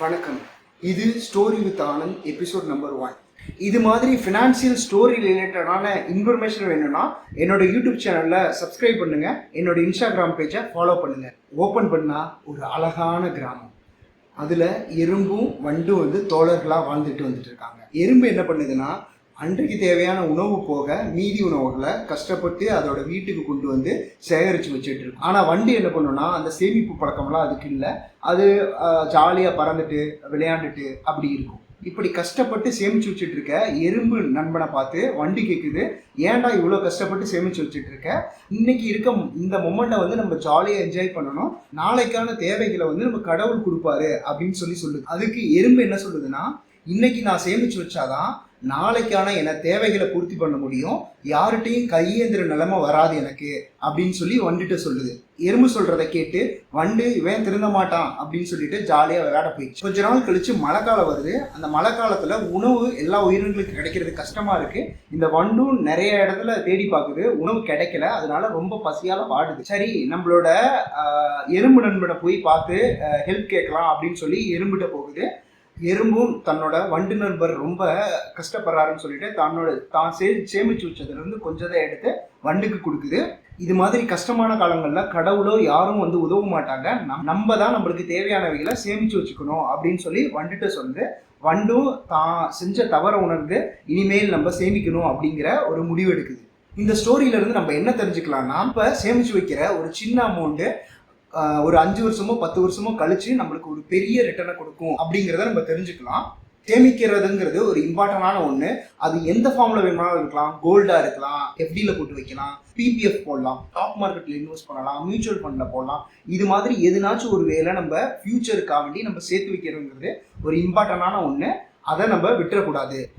வணக்கம். இது story with Anand episode number one இது மாதிரி ஃபினான்சியல் ஸ்டோரி ரிலேட்டடான இன்ஃபர்மேஷன் வேணும்னா என்னோட யூடியூப் சேனலில் சப்ஸ்கிரைப் பண்ணுங்க. என்னோட இன்ஸ்டாகிராம் பேஜை ஃபாலோ பண்ணுங்க. ஓப்பன் பண்ணால் ஒரு அழகான கிராமம். அதில் எறும்பும் வண்டும் வந்து தோழர்களாக வாழ்ந்துட்டு வந்துட்டு இருக்காங்க. எறும்பு என்ன பண்ணுதுன்னா அன்றைக்கு தேவையான உணவு போக மீதி உணவுகளை கஷ்டப்பட்டு அதோட வீட்டுக்கு கொண்டு வந்து சேகரித்து வச்சுட்டு இருக்கு ஆனால் வண்டி என்ன பண்ணுன்னா அந்த சேமிப்பு பழக்கம்லாம் அதுக்கு இல்லை. அது ஜாலியாக பறந்துட்டு விளையாண்டுட்டு அப்படி இருக்கும். இப்படி கஷ்டப்பட்டு சேமிச்சு வச்சுட்டு இருக்க எறும்பு நண்பனை பார்த்து வண்டி கேட்குது ஏன்டா இவ்வளோ கஷ்டப்பட்டு சேமிச்சு வச்சுட்டு இருக்க? இன்னைக்கு இருக்க இந்த மொமெண்ட்டை வந்து நம்ம ஜாலியாக என்ஜாய் பண்ணணும். நாளைக்கான தேவைகளை வந்து நம்ம கடவுள் கொடுப்பாரு அப்படின்னு சொல்லி சொல்லுது. அதுக்கு எறும்பு என்ன சொல்லுதுன்னா இன்னைக்கு நான் சேமிச்சு வச்சாதான் நாளைக்கான என தேவைகளை பூர்த்தி பண்ண முடியும். யார்கிட்டையும் கையேந்திர நிலைமை வராது எனக்கு அப்படின்னு சொல்லி வண்டுட்டு சொல்லுது. எறும்பு சொல்றதை கேட்டு வண்டு இவன் திருந்த மாட்டான் அப்படின்னு சொல்லிட்டு ஜாலியாக விளையாட போயிடுச்சு. கொஞ்ச நாள் கழிச்சு மழை காலம் வருது. அந்த மழை காலத்துல உணவு எல்லா உயிரினங்களுக்கு கிடைக்கிறது கஷ்டமா இருக்கு. இந்த வண்டும் நிறைய இடத்துல தேடி பார்க்குது உணவு கிடைக்கல. அதனால ரொம்ப பசியால வாடுது. சரி நம்மளோட எறும்பு நண்பனை போய் பார்த்து ஹெல்ப் கேட்கலாம் அப்படின்னு சொல்லி எறும்புகிட்ட போகுது. எறும்பும் தன்னோட வண்டு நண்பர் ரொம்ப கஷ்டப்படுறாருன்னு சொல்லிட்டு தன்னோட தான் சே சேமிச்சு வச்சதுல இருந்து கொஞ்சத்தை எடுத்து வண்டுக்கு கொடுக்குது. இது மாதிரி கஷ்டமான காலங்களில் கடவுளோ யாரும் வந்து உதவ மாட்டாங்க. நம் நம்ம தான் நம்மளுக்கு தேவையானவைகளை சேமிச்சு வச்சுக்கணும் அப்படின்னு சொல்லி வண்டுட்டு சொல்லுது வண்டும் தான் செஞ்ச தவற உணர்ந்து இனிமேல் நம்ம சேமிக்கணும் அப்படிங்கிற ஒரு முடிவு எடுக்குது. இந்த ஸ்டோரியில இருந்து நம்ம என்ன தெரிஞ்சுக்கலாம்னா இப்போ சேமிச்சு வைக்கிற ஒரு சின்ன அமௌண்ட்டு ஒரு அஞ்சு வருஷமோ பத்து வருஷமோ கழிச்சு நம்மளுக்கு ஒரு பெரிய ரிட்டர்னை கொடுக்கும் அப்படிங்கிறத நம்ம தெரிஞ்சுக்கலாம். சேமிக்கிறதுங்கிறது ஒரு இம்பார்ட்டண்டான ஒன்று அது எந்த ஃபார்மில் வேணுமானாலும் இருக்கலாம். கோல்டாக இருக்கலாம். எஃப்டியில் போட்டு வைக்கலாம். பிபிஎஃப் போடலாம். ஸ்டாக் மார்க்கெட்டில் இன்வெஸ்ட் பண்ணலாம். மியூச்சுவல் ஃபண்டில் போடலாம். இது மாதிரி எதுனாச்சும் ஒரு வேலை நம்ம ஃபியூச்சருக்காக வேண்டி நம்ம சேர்த்து வைக்கிறதுங்கிறது ஒரு இம்பார்ட்டண்டான ஒன்று அதை நம்ம விட்டுறக்கூடாது.